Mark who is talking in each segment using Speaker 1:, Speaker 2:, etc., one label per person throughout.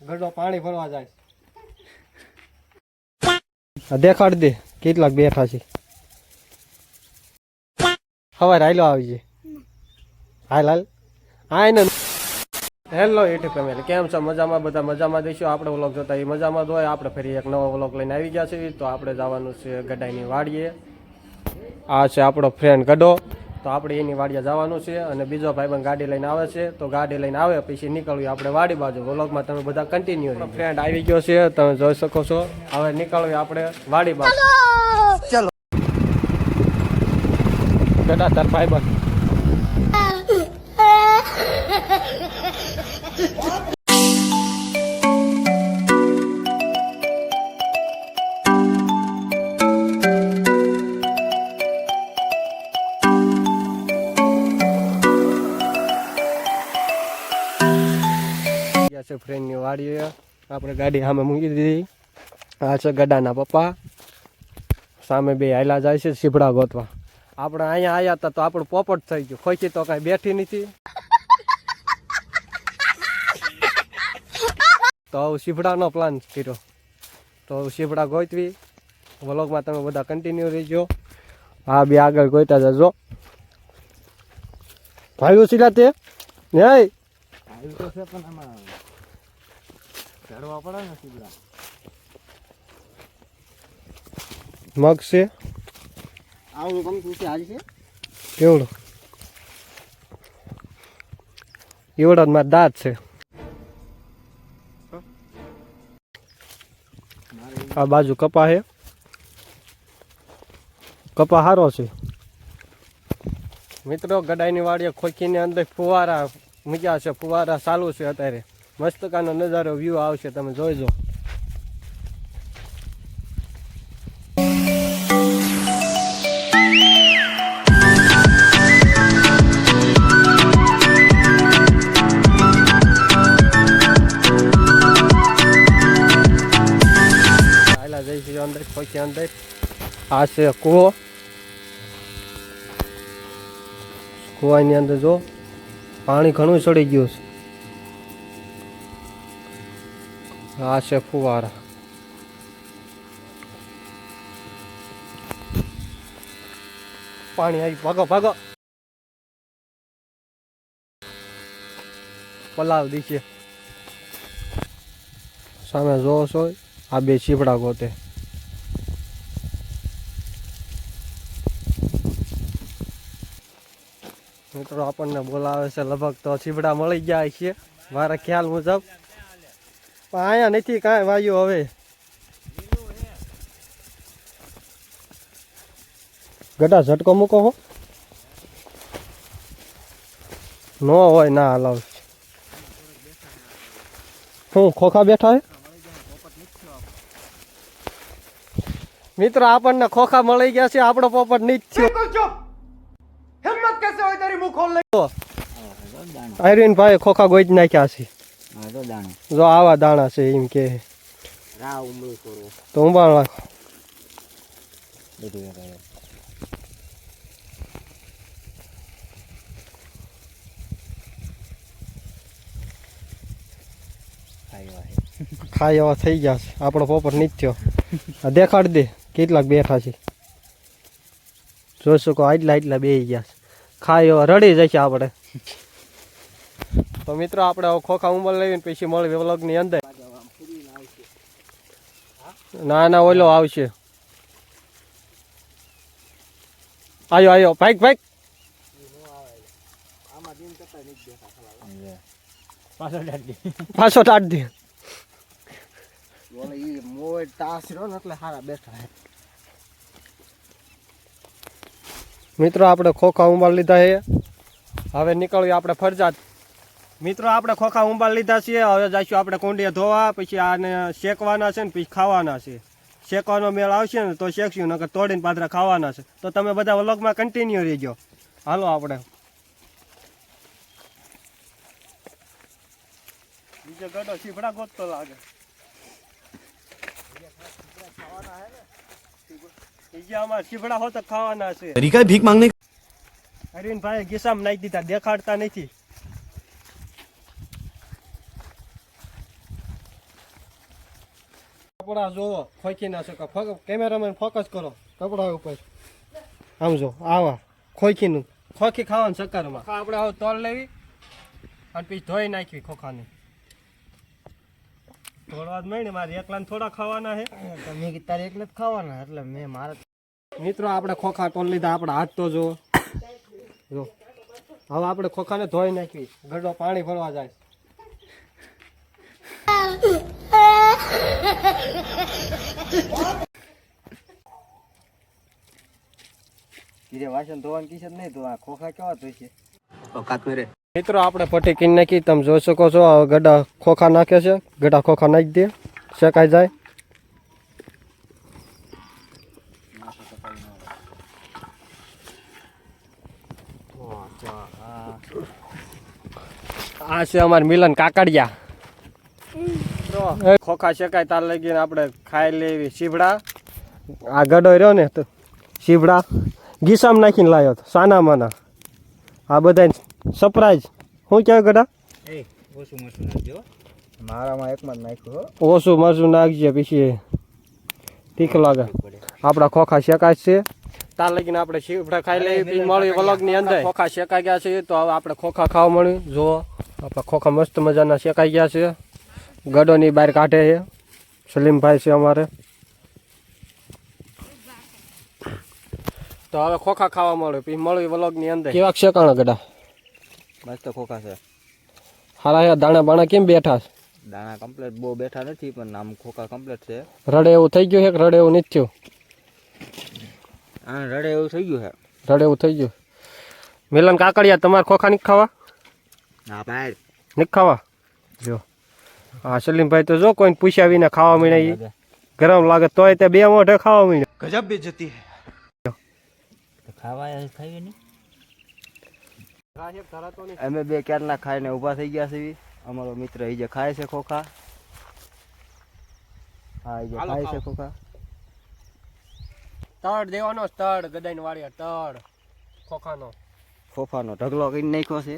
Speaker 1: ગઢો પાણી ભરવા જાય દેખાડ દે, કેટલાક બેઠા છે. સવારે હાલો આવી જાય હાલ હાલ. હા ને. હેલો યુટ્યુબ ફેમિલી કેમ છો? મજામાં? બધા મજામાં દઈશું આપણે વ્લોગ જોતા એ મજામાં જ હોય? આપણે ફરી એક નવો વ્લોગ લઈને આવી ગયા છીએ. તો આપણે જવાનું છે ગડાઈની વાડીએ. આ છે આપણો ફ્રેન્ડ ગડો તો આપણે એની વાડીએ જવાનું છે અને બીજો ભાઈબંધ ગાડી લઈને આવે છે. તો ગાડી લઈને આવે પછી નીકળવી આપણે વાડી બાજુ. વ્લોગમાં તમે બધા કન્ટિન્યુ ફ્રેન્ડ આવી ગયો છે તમે જોઈ શકો છો. હવે નીકળવી આપણે વાડી બાજુ. ચલો! બેટા તાર ભાઈબંધ વાડીએ આપણે ગાડી સામે મૂકી દીધી. આ છે ગડાના પપ્પા. સામે બે હાયલા જાય છે સીભડા ગોતવા. આપણે અહીંયા આવ્યા હતા તો આપણું પોપટ થઈ ગયું. ખોખી તો કાંઈ બેઠી નથી. તો સીભડાનો પ્લાન કર્યો. તો સીભડા ગોતવી. વ્લોગમાં તમે બધા કન્ટિન્યુ રહેજો. હા બે આગળ ગોતા જજો. ભાઈ સીધા તે? નહીં?
Speaker 2: ચડવા પડે ને સીધા.
Speaker 1: મગ છે?
Speaker 2: આવું ગમતું છે આજ છે.
Speaker 1: કેવડો એવડો. જ મારા દાંત છે. આ બાજુ કપા છે. કપા સારો છે. મિત્રો ગડાઈની વાડીએ ખોખીની અંદર ફુવારા મૂક્યા છે. ફુવારા ચાલુ છે અત્યારે. મસ્તકાનો નજારો વ્યૂ આવશે, તમે જોઈજો. અંદર ખોખી અંદર આ કૂવો. કૂવાની અંદર જો પાણી ઘણું ચડી ગયું છે. આ છે ફુવારા પાણી આવી ભાગો ભાગો પલાવ દીશે સામે જોવો છો આ બે ચીપડા ગોતે મિત્રો આપણને બોલાવે છે લગભગ તો ચીપડા મળી ગયા છે મારા ખ્યાલ મુજબ પણ અહીંયા નથી કાંઈ વાયુ હવે. ગટા ઝટકો મૂકો હો. નો હોય ના હલાવ. શું ખોખા બેઠા હે? મિત્રો આપણને ખોખા મળી ગયા છે આપણો પોપટ નીચ થયો. આયરીન ભાઈ ખોખા ગોઈ નાખ્યા છે. જો આવા દાણા છે એમ કે. તો નાખો ખાઈ એવા થઈ ગયા છે. આપણો પોપર નહીં થયો. આ દેખાડ દે કેટલાક બેઠા છે. જોઈ શકો આટલા આટલા બે ગયા છે. ખાઈ એવા રડી જશે આપણે. તો મિત્રો આપણે ખોખા ઉંમર લઈને પછી મળવી વ્લોગની અંદર. ના ના ઓલો આવશે. આયો આયો ભાઈક ભાઈક. પાછો ટાટ દે. મિત્રો આપણે ખોખા ઉંબાળ લીધા છે હવે નીકળવી આપણે ફરજાત. મિત્રો આપણે ખોખા ઉંબાલ લીધા છે હવે જઈશું આપણે કોંડિયા ધોવા પછી આને શેકવાના છે ને પછી ખાવાના છે. શેકવાનો મેળ આવશે ને તો શેકશું નકર તોડીને પાદરા ખાવાના છે. તો તમે બધા વ્લોગમાં કન્ટિન્યુ રહેજો. હાલો આપણે. બીજો ગડો શીફડા ગોતતો લાગે. અમારે શીફડા હોત ખાવાના છે.
Speaker 3: ભીખ
Speaker 1: માંગને ગીસામાં નાખી દીધા દેખાડતા નથી. કપડા જોવો ખોખી ના શકો. કેમેરામેન ફોકસ કરો. કપડા ઉપર. આમ જો આવા ખોખીનું ખોખી ખાવાનું ચક્કરમાં. આપણે આવું તોલ લેવી અને પછી ધોઈ નાખવી ખોખાને. થોડા જ મળીને મારે એકલાને થોડા ખાવાના છે.
Speaker 2: તમે કીધું તારે એકલે જ ખાવાના એટલે મેં મારે
Speaker 1: મિત્રો આપણે ખોખા તોલ લીધા આપણા હાથ તો જો જો હવે આપણે ખોખાને ધોઈ નાખવી. ગડો પાણી ભરવા જાય.
Speaker 2: કીધે વાસણ ધોવાનું કીશે નહીં તો આ ખોખા કેવા ધોઈશે
Speaker 1: મિત્રો આપણે પટ્ટી કીને નાખી તમે જોઈ શકો છો ગડા ખોખા નાખે છે. ગડા ખોખા નાખી દે શેકાઈ જાય. આ છે અમારે મિલન કાકડિયા. ખોખા શેકાય તાર લગીને આપણે ખાઈ લેવી. શીભડા. આ ગડો રહ્યો ને તો શીભડા. ગીસામાં નાખીને લાવ્યો હતો સાના માના આ બધા સરપ્રાઈઝ શું કહેવાય ગડા?
Speaker 2: ઓછું મરચું નાખજો મારામાં એકમાં નાખ્યું
Speaker 1: ઓછું મરચું નાખજે પછી તીખ લાગે. આપણા ખોખા શેકાય છે. તાર લગીને આપણે શીફડા ખાઈ લઈએ પછી મળી વલગની અંદર. ખોખા શેકાઈ ગયા છે તો હવે આપણે ખોખા ખાવા મળ્યું. જુઓ આપણા ખોખા મસ્ત મજાના શેકાઈ ગયા છે. ગડોની બહાર કાઢે છે. સલીમભાઈ છે અમારે. તો હવે ખોખા ખાવા મળ્યું. પછી મળ્યું વલગની અંદર. કેવા શેકાણા ગડા
Speaker 2: મસ્ત ખોખા છે.
Speaker 1: હારા હે દાણા બાણા કેમ બેઠા છે?
Speaker 2: દાણા કમ્પ્લેટ બહુ બેઠા નથી પણ આમ ખોખા કમ્પ્લેટ છે.
Speaker 1: રડે એવું થઈ ગયું છે કે રડે એવું નથી થયું?
Speaker 2: હા રડે એવું થઈ ગયું છે.
Speaker 1: રડે એવું થઈ ગયું. મિલન કાકડિયા તમારે ખોખા નહીં ખાવા?
Speaker 2: હા ભાઈ.
Speaker 1: નહીં ખાવા? જો. હા સલીમભાઈ તો જો કોઈને પૂછ્યા વિના ખાવા મળે ગરમ લાગે તોય તે બે મોઢે ખાવા મીણ્યા.
Speaker 2: ખાવા ખાવી નહીં અમે બે ક્યારના ખાઈને ઊભા થઈ ગયા છીએ. અમારો મિત્ર એ જે ખાય છે ખોખા. હા એ ખાય છે ખોખા.
Speaker 1: તળ દેવાનો તળ ગદાઈને વાળ્યા તળ ખોખાનો.
Speaker 2: ખોખાનો ઢગલો કઈ નાખ્યો છે.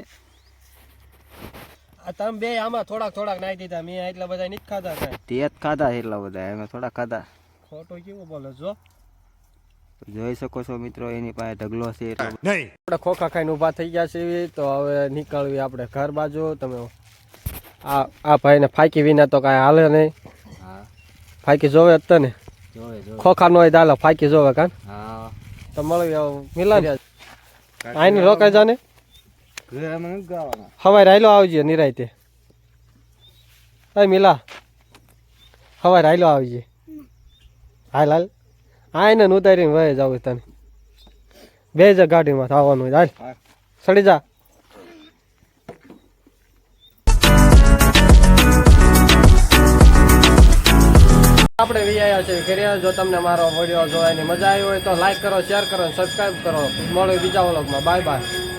Speaker 1: તમે બે આમાં થોડાક થોડાક નાખી દીધા મેં એટલા બધા નથી ખાધા કાંઈ.
Speaker 2: તે જ ખાધા એટલા બધા અમે થોડા ખાધા.
Speaker 1: ખોટો કેવો બોલે જો
Speaker 2: જોઈ શકો છો મિત્રો એની પાસે ઢગલો છે નહીં.
Speaker 1: આપણે ખોખા ખાઈને ઊભા થઈ ગયા છે તો હવે નીકળવી આપણે ઘર બાજુ. તમે આ આ ભાઈને ફાંકી વિના તો કાંઈ હાલે નહીં.
Speaker 2: ફાકી
Speaker 1: ફાંકી જોવે જ તને ને. ખોખા નો દાલો ફાંકી જોવે કાન
Speaker 2: હા.
Speaker 1: તો મળવી મિલાવી આઈને રોકાઈ જાને
Speaker 2: ઘરે અમે નથી ગાવાના
Speaker 1: હવાઈ રાયલો આવજે નિરાયતે અય મિલા. હવાઈ રાયલો આવજે. હાલ હાલ. આઈને ઉતારી ઉતારીને વહે જાવ તને. બે જ ગાડીમાં આવવાનું હોય હાલ. સડી જા. આપણે વીઆયા છે ઘરે. જો તમને મારો વીડિયો જોવાની મજા આવી હોય તો લાઈક કરો શેર કરો સબસ્ક્રાઈબ કરો. મળો બીજા વ્લોગમાં બાય બાય